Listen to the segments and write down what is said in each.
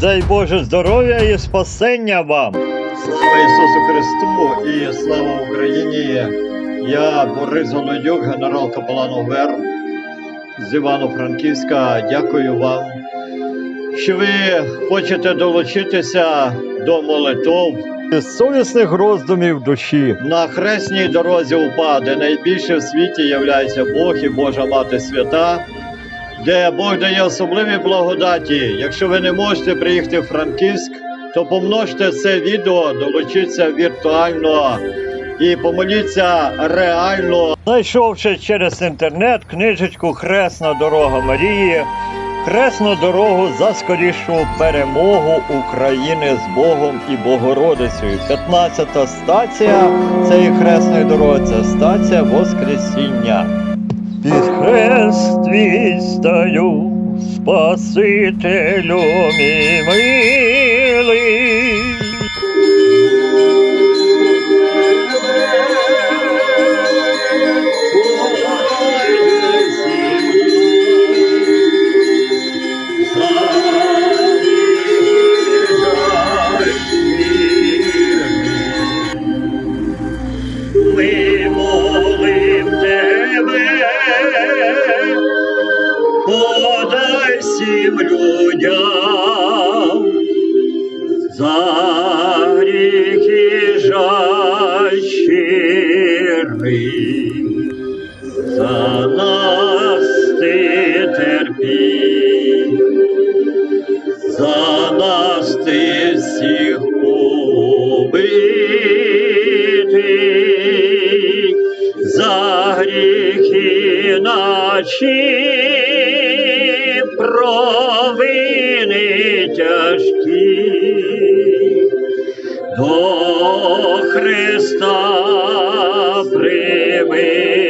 Дай Боже здоров'я і спасення вам! Слава Ісусу Христу і слава Україні! Я Борис Голодюк, генерал капелан ОВЕР з Івано-Франківська. Дякую вам, що ви хочете долучитися до молитов совісних роздумів душі. на хресній дорозі УПА, де найбільше в світі являється Бог і Божа Мати Свята, де Бог дає особливі благодаті. Якщо ви не можете приїхати в Франківськ, то помножте це відео, долучіться віртуально і помоліться реально. Знайшовши через інтернет книжечку Хресна дорога Марії, Хресну дорогу за скорішу перемогу України з Богом і Богородицею. 15 стація цієї хресної дороги це стація Воскресіння. Під хрест твій стаю, Спасителю мій. Наші провини тяжкі. До Христа прибитий,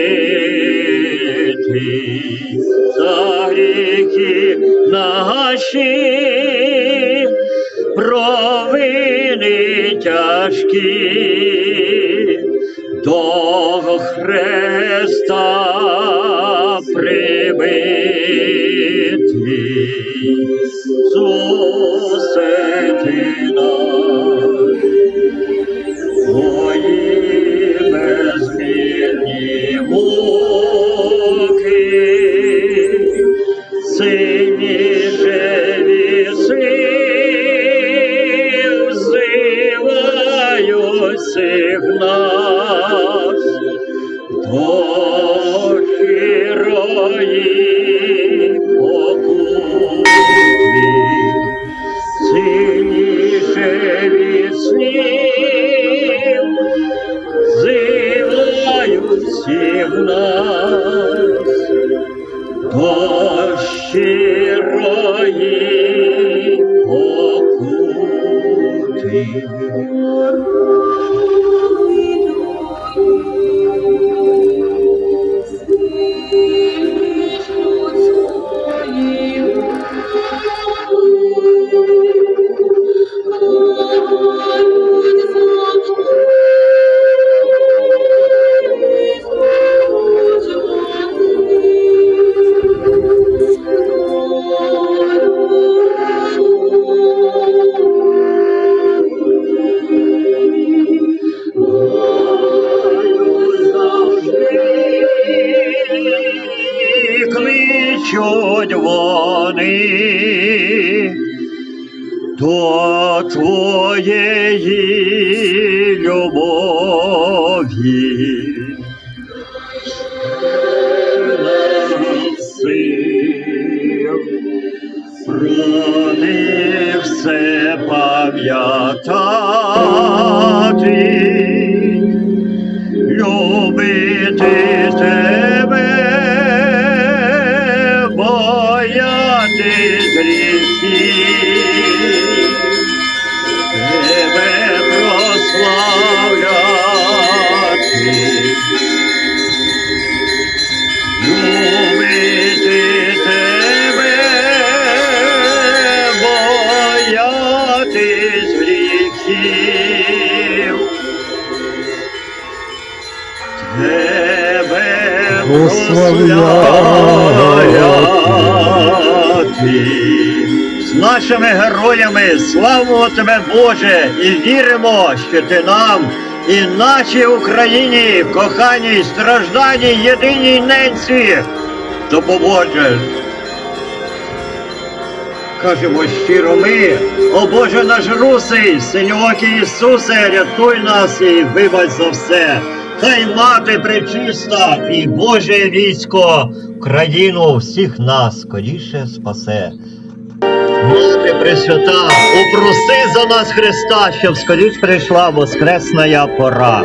за гріхи наші провини тяжкі, до Христа прибитий, Від любові. Про них все пам'ятати, любити тебе, боятись гріхів, прославляти. нашими героями. Славимо тебе, Боже, і віримо, що ти нам і нашій Україні, коханій, стражданій, єдиній ненці допоможеш. Кажемо щиро ми, о Боже наш русий, синьоокий Ісусе, рятуй нас і вибач за все. Хай мати пречиста і Боже військо, країну всіх нас скоріше спасе. Мати Пресвята, опроси за нас Христа, щоб скоріш прийшла воскресна пора.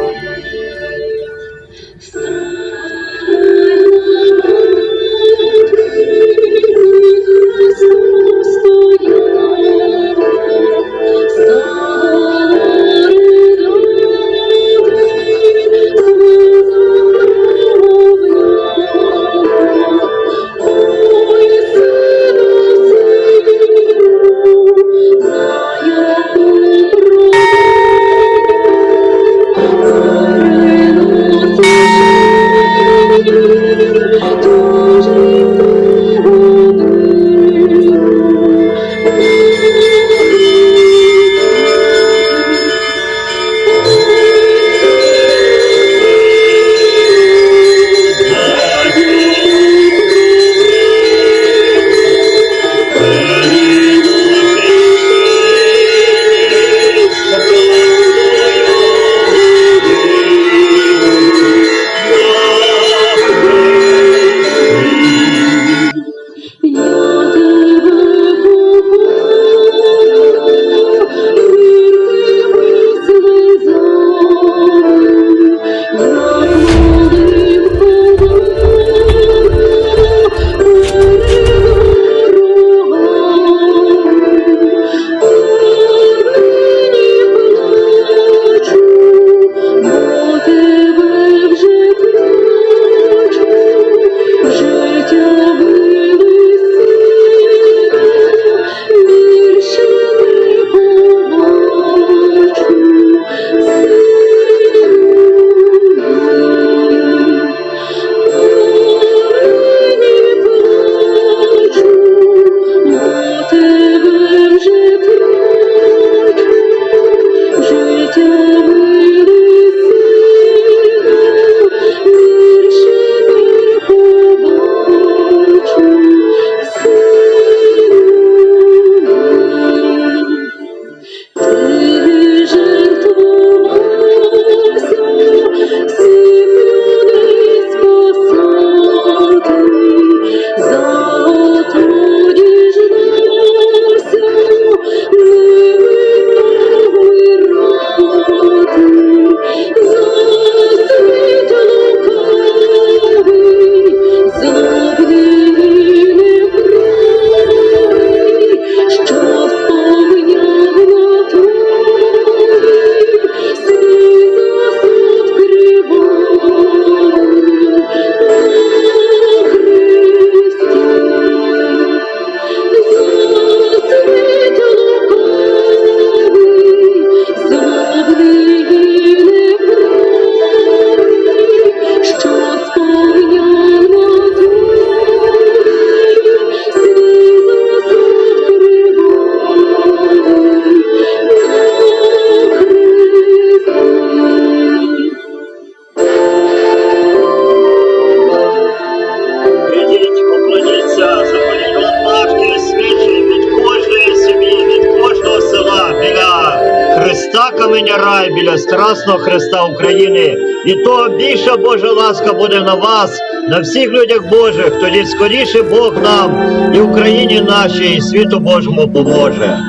Христа каменя біля Страсного Христа України. І то більша Божа ласка буде на вас, на всіх людях Божих, тоді скоріше Бог нам і Україні нашій, і світу Божому поможе.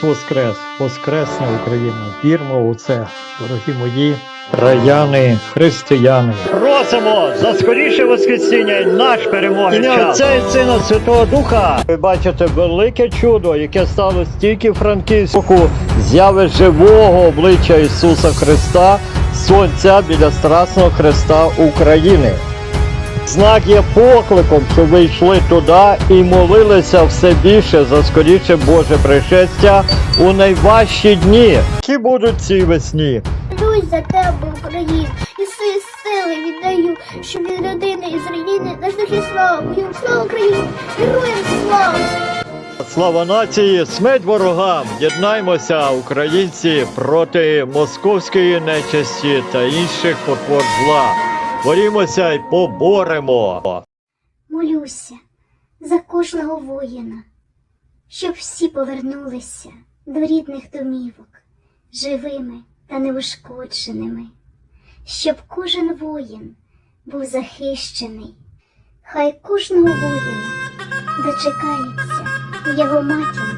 Христос Воскрес! Воскресне Україна! Вірмо у це, дорогі мої краяни, християни. Просимо за скоріше Воскресіння і наш перемоги. Ім'я Отця і Сина Святого Духа. Ви бачите велике чудо, яке сталося тільки в Франківську. Зяви живого обличчя Ісуса Христа, Сонця біля Страсного Христа України. Знак є покликом, щоб ви йшли туди і молилися все більше за скоріше Боже пришестя у найважчі дні. Які будуть ці весні? Молюсь за тебе, Україна, і свої сили віддаю, щоб від родини і з країни дождухи славу. Слава Україні! Героям слава! Слава нації, смерть ворогам! Єднаймося, українці, проти московської нечисті та інших потвор зла. Борімося й поборемо. Молюся за кожного воїна, щоб всі повернулися до рідних домівок, живими та неушкодженими, щоб кожен воїн був захищений. Хай кожного воїна дочекається його матінка